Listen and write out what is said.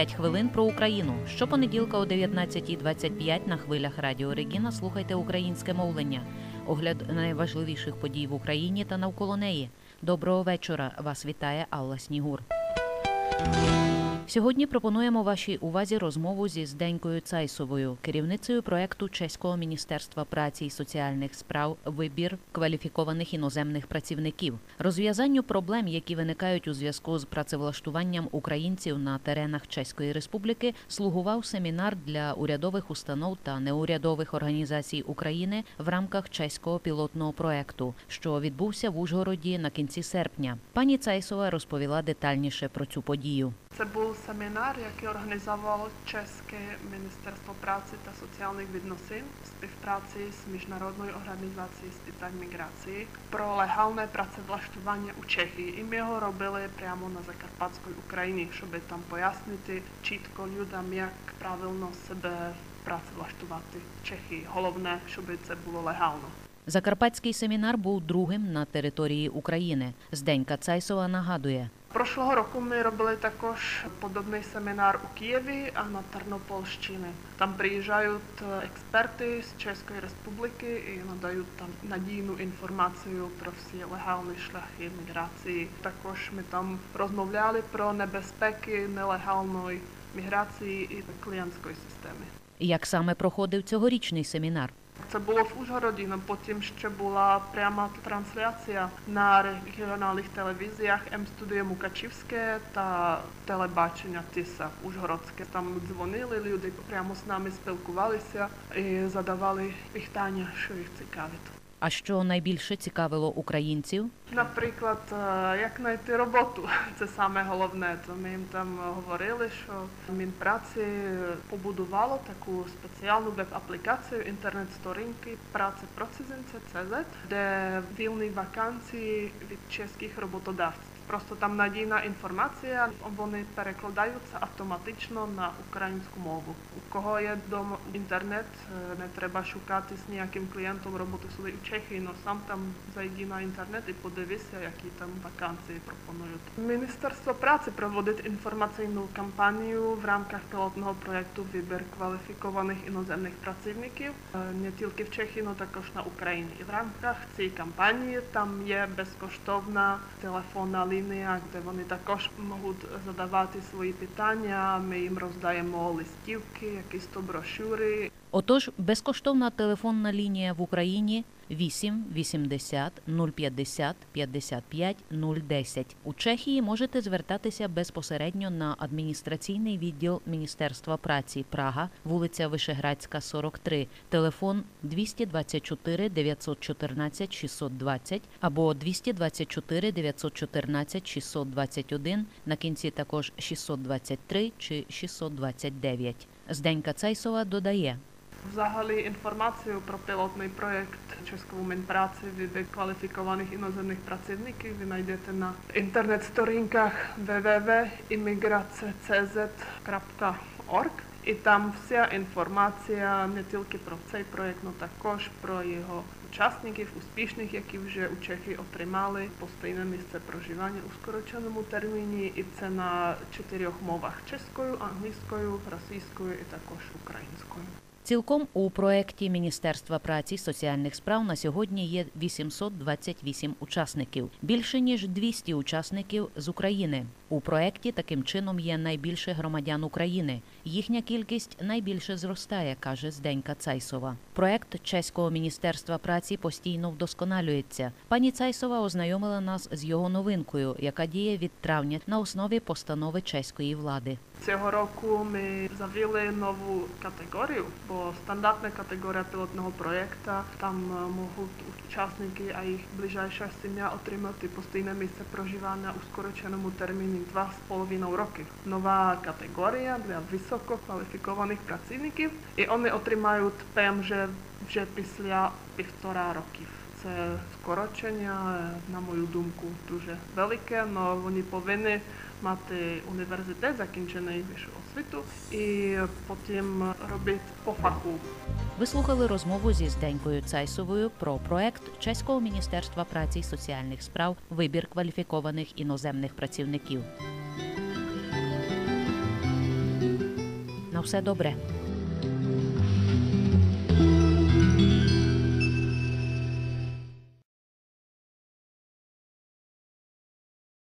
5 хвилин про Україну. Щопонеділка о 19.25 на хвилях Радіо Регіна слухайте українське мовлення. Огляд найважливіших подій в Україні та навколо неї. Доброго вечора. Вас вітає Алла Снігур. Сьогодні пропонуємо вашій увазі розмову зі Зденькою Цайсовою, керівницею проекту Чеського міністерства праці і соціальних справ Вибір кваліфікованих іноземних працівників, розв'язанню проблем, які виникають у зв'язку з працевлаштуванням українців на теренах Чеської Республіки, слугував семінар для урядових установ та неурядових організацій України в рамках чеського пілотного проекту, що відбувся в Ужгороді на кінці серпня. Пані Цайсова розповіла детальніше про цю подію. Це був семінар, який організувало Чеське Міністерство праці та соціальних відносин в співпраці з Міжнародною організацією з питань міграції про легальне працевлаштування у Чехії. І ми його робили прямо на Закарпатській Україні, щоб там пояснити чітко людям, як правильно себе працевлаштувати в Чехії. Головне, щоб це було легально. Закарпатський семінар був другим на території України. Зденька Цайсова нагадує. Прошлого року ми робили також подобний семінар у Києві, а на Тернопільщині. Там приїжджають експерти з Чеської Республіки і надають там надійну інформацію про всі легальні шляхи міграції. Також ми там розмовляли про небезпеки нелегальної міграції і клієнтської системи. Як саме проходив цьогорічний семінар? Це було в Ужгороді, но потім ще була пряма трансляція на регіональних телевізіях М-студія Мукачівське та телебачення Тиса Ужгородське. Там дзвонили люди, прямо з нами спілкувалися і задавали питання, що їх цікавить. А що найбільше цікавило українців? Наприклад, як знайти роботу, це саме головне. То ми їм там говорили, що Мінпраці побудувало таку спеціальну веб-аплікацію інтернет-сторінки праці про CZ, де вільні вакансії від чеських роботодавців. Просто там надійна інформація, вони перекладаються автоматично на українську мову. У кого є вдома інтернет, не треба шукати з ніяким клієнтом роботи сюди у Чехії, але сам там зайди на інтернет і подивися, які там вакансії пропонують. Міністерство праці проводить інформаційну кампанію в рамках пілотного проєкту Вибір кваліфікованих іноземних працівників не тільки в Чехії, але також на Україні. І в рамках цієї кампанії там є безкоштовна телефонна лінія лінія, де вони також можуть задавати свої питання. Ми їм роздаємо листівки, якісь то брошури. Отож, безкоштовна телефонна лінія в Україні 8 80 050 55 010. У Чехії можете звертатися безпосередньо на адміністраційний відділ Міністерства праці Прага, вулиця Вишеградська, 43, телефон 224 914 620 або 224 914 621, на кінці також 623 чи 629. Зденька Цайсова додає. Взагалі інформацію про пілотний проєкт Чеського Мінпраці від кваліфікованих іноземних працівників ви знайдете на інтернет-сторінках www.immigrace.cz.org і там вся інформація не тільки про цей проєкт, але також про його учасників, успішних, які вже у Чехії отримали постійне місце проживання у скороченому терміні, і це на чотирьох мовах чеською, англійською, російською і також українською. Цілком у проєкті Міністерства праці і соціальних справ на сьогодні є 828 учасників, більше ніж 200 учасників з України. У проєкті таким чином є найбільше громадян України. Їхня кількість найбільше зростає, каже Зденька Цайсова. Проєкт Чеського міністерства праці постійно вдосконалюється. Пані Цайсова ознайомила нас з його новинкою, яка діє від травня на основі постанови чеської влади. Цього року ми завели нову категорію, бо стандартна категорія пілотного проєкту, там можуть учасники, а їх ближайша сім'я отримати постійне місце проживання у скороченому терміні два з половиною роки. Нова категорія для висококваліфікованих працівників, і вони отримають ПМЖ вже після півтора років. Це скорочення, на мою думку, дуже велике, але вони повинні мати університет, закінчений вищу освіту, і потім робити по фаху. Ви слухали розмову зі Зденькою Цайсовою про проект Чеського міністерства праці і соціальних справ Вибір кваліфікованих іноземних працівників. На все добре.